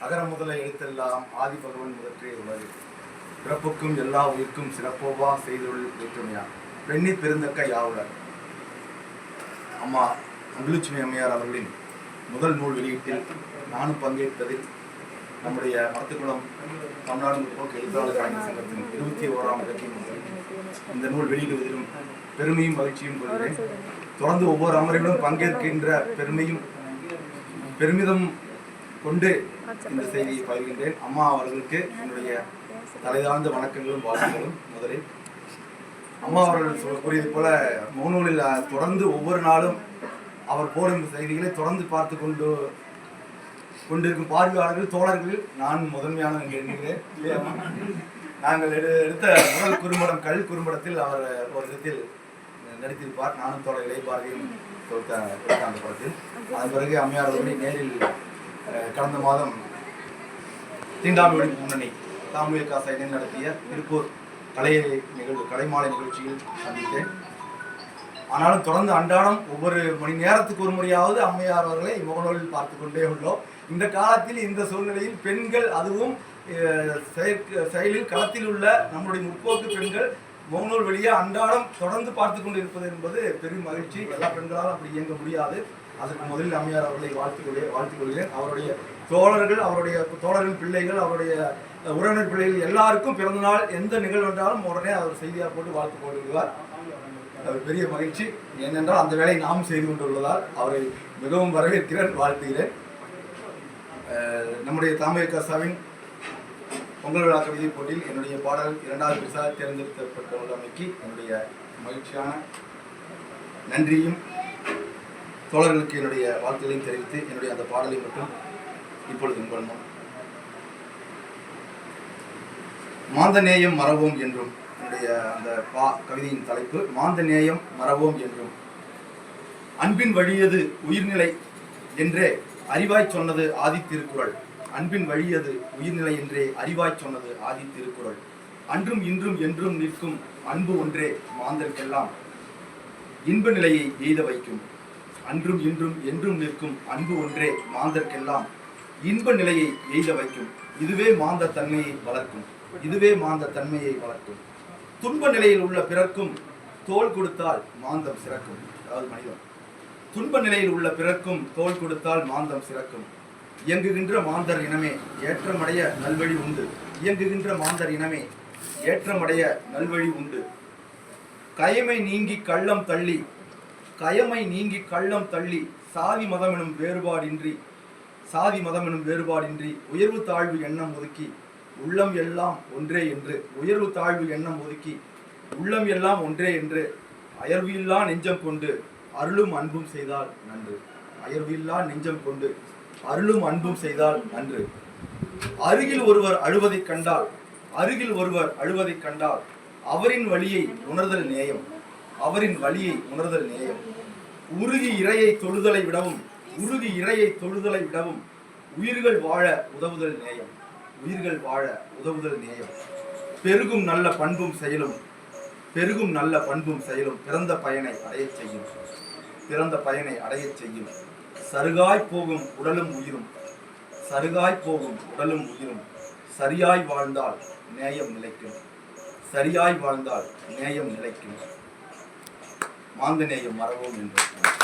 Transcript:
அகர முதல எழுத்தெல்லாம் ஆதி பகவன் முதற்றே உள்ளது பிறப்புக்கும் எல்லா உயிர்க்கும் சிறப்போவா செய்தொழில் வேற்றுமையா? பெண்ணி பெருந்தக்க யாவுலர் அம்மா அங்குலட்சுமி அம்மையார் அவர்களின் முதல் நூல் வெளியீட்டில் நானும் பங்கேற்பதில் நம்முடைய மரத்துக்குளம் தமிழ்நாடு முற்போக்கு எழுத்தாளர் கலைஞர் சங்கத்தின் இருபத்தி ஓராம் இலக்கியம் இந்த நூல் வெளியிடுவதிலும் பெருமையும் மகிழ்ச்சியும் கொள்கிறேன். தொடர்ந்து ஒவ்வொரு அமர்விலும் பங்கேற்கின்ற பெருமையும் பெருமிதம் கொண்டு இந்த செய்தியை பகிர்கின்றேன். அம்மா அவர்களுக்கு என்னுடைய தலைதாழ்ந்த வணக்கங்களும் வாழ்த்துகளும் முதலில். அம்மா அவர்கள் கூறியது போல முகநூலில் தொடர்ந்து ஒவ்வொரு நாளும் அவர் போடும் செய்திகளை தொடர்ந்து பார்த்து கொண்டு கொண்டிருக்கும் பார்வையாளர்கள் தோழர்கள் நான் முதன்மையான எண்ணுகிறேன். நாங்கள் எடு எடுத்த முதல் குறும்படம் கல் குறும்படத்தில் அவர் ஒரு விதத்தில் நடித்திருப்பார். நானும் தோழர் இளைப்பாறையும் கொடுத்த அந்த படத்தில். அதன் பிறகு அம்மையார் நேரில் கடந்த மாதம் தீண்டாமை ஒழிப்பு முன்னணி தாமுய காசாயினை நடத்திய திருப்பூர் கலை நிகழ்வு கலைமாலை நிகழ்ச்சியில் சந்தித்தேன். ஆனாலும் தொடர்ந்து அன்றாடம் ஒவ்வொரு மணி நேரத்துக்கு ஒரு முறையாவது அம்மையார் அவர்களை முகநூலில் பார்த்து கொண்டே உள்ளோம். இந்த காலத்தில் இந்த சூழ்நிலையில் பெண்கள் அதுவும் அஹ், செயற்க- செயலில் களத்தில் உள்ள நம்முடைய முற்போக்கு பெண்கள் முகநூல் வழியே அன்றாடம் தொடர்ந்து பார்த்து கொண்டு இருப்பது என்பது பெரும் மகிழ்ச்சி. எல்லா பெண்களாலும் அப்படி இயங்க முடியாது. அதற்கு முதலில் அம்மையார் அவர்களை வாழ்த்துக்கொள்ள வாழ்த்துக்கொள்கிறேன். அவருடைய தோழர்கள் அவருடைய தோழர்கள் பிள்ளைகள் அவருடைய உறவினர் பிள்ளைகள் எல்லாருக்கும் பிறந்தநாள் எந்த நிகழ்வு என்றாலும் உடனே அவர் செய்தியாக போட்டு வாழ்த்து போட்டு பெரிய மகிழ்ச்சி. ஏனென்றால் அந்த வேலையை நாம் செய்து கொண்டுள்ளதால் அவரை மிகவும் வரவேற்கிறேன் வாழ்த்துகிறேன். அஹ், நம்முடைய தாமரை கசாவின் பொங்கல் விழா கவிதை போட்டியில் என்னுடைய பாடல் இரண்டாவது பரிசாக தேர்ந்தெடுக்கப்பட்டுள்ளமைக்கு என்னுடைய மகிழ்ச்சியான நன்றியும் தோழர்களுக்கு என்னுடைய வாழ்த்துக்களையும் தெரிவித்து என்னுடைய அந்த பாடலை மட்டும் இப்பொழுது உங்கள் மாந்தநேயம் மறவோம் என்றும் என்னுடைய அந்த பா கவிதையின் தலைப்பு மாந்தநேயம் மறவோம் என்றும். அன்பின் வழியது உயிர்நிலை என்றே அறிவாய் சொன்னது ஆதி திருக்குறள். அன்பின் வழியது உயிர்நிலை என்றே அறிவாய் சொன்னது ஆதி திருக்குறள். அன்றும் இன்றும் என்றும் நிற்கும் அன்பு ஒன்றே மாந்தர்க்கெல்லாம் இன்ப நிலையை எய்த வைக்கும். அன்றும் இன்றும் என்றும் நிற்கும் அன்பு ஒன்றே மாந்தர்க்கெல்லாம். இன்ப நிலையை எய்த வைக்கும். இதுவே மாந்த தன்மையை வளர்க்கும். இதுவே மாந்த தன்மையை வளர்க்கும். துன்ப நிலையில் உள்ள பிறர்க்கும் தோல் கொடுத்தால் மாந்தம் சிறக்கும். அதாவது மனிதன். துன்ப நிலையில் உள்ள பிறர்க்கும் தோல் கொடுத்தால் மாந்தம் சிறக்கும். இயங்குகின்ற மாந்தர் இனமே ஏற்றமடைய நல்வழி உண்டு. இயங்குகின்ற மாந்தர் இனமே ஏற்றமடைய நல்வழி உண்டு. கயமை நீங்கி கள்ளம் தள்ளி கயமை நீங்கி கள்ளம் தள்ளி சாதி மதம் எனும் வேறுபாடின்றி சாதி மதம் எனும் வேறுபாடின்றி உயர்வு தாழ்வு எண்ணம் ஒதுக்கி உள்ளம் எல்லாம் ஒன்றே என்று உயர்வு தாழ்வு எண்ணம் ஒதுக்கி உள்ளம் எல்லாம் ஒன்றே என்று அயர்வு இல்லா நெஞ்சம் கொண்டு அருளும் அன்பும் செய்தால் நன்று. அயர்வு இல்லா நெஞ்சம் கொண்டு அருளும் அன்பும் செய்தால் நன்று. அருகில் ஒருவர் அழுவதைக் கண்டால் அருகில் ஒருவர் அழுவதைக் கண்டால் அவரின் வழியை உணர்தல் நேயம். அவரின் வழியை உணர்தல் நேயம் உருகி இறையை தொழுதலை விடவும் உருகி இறையை தொழுதலை விடவும் உயிர்கள் வாழ உதவுதல் நேயம் உயிர்கள் வாழ உதவுதல் நேயம் பெருகும் நல்ல பண்பும் செயலும் பெருகும் நல்ல பண்பும் செயலும் பிறந்த பயனை அடையச் செய்யும். பிறந்த பயனை அடையச் செய்யும். சருகாய் போகும் உடலும் உயிரும். சருகாய் போகும் உடலும் உயிரும். சரியாய் வாழ்ந்தால் நேயம் நிலைக்கும். சரியாய் வாழ்ந்தால் நேயம் நிலைக்கும். மாந்த மரபும் என்று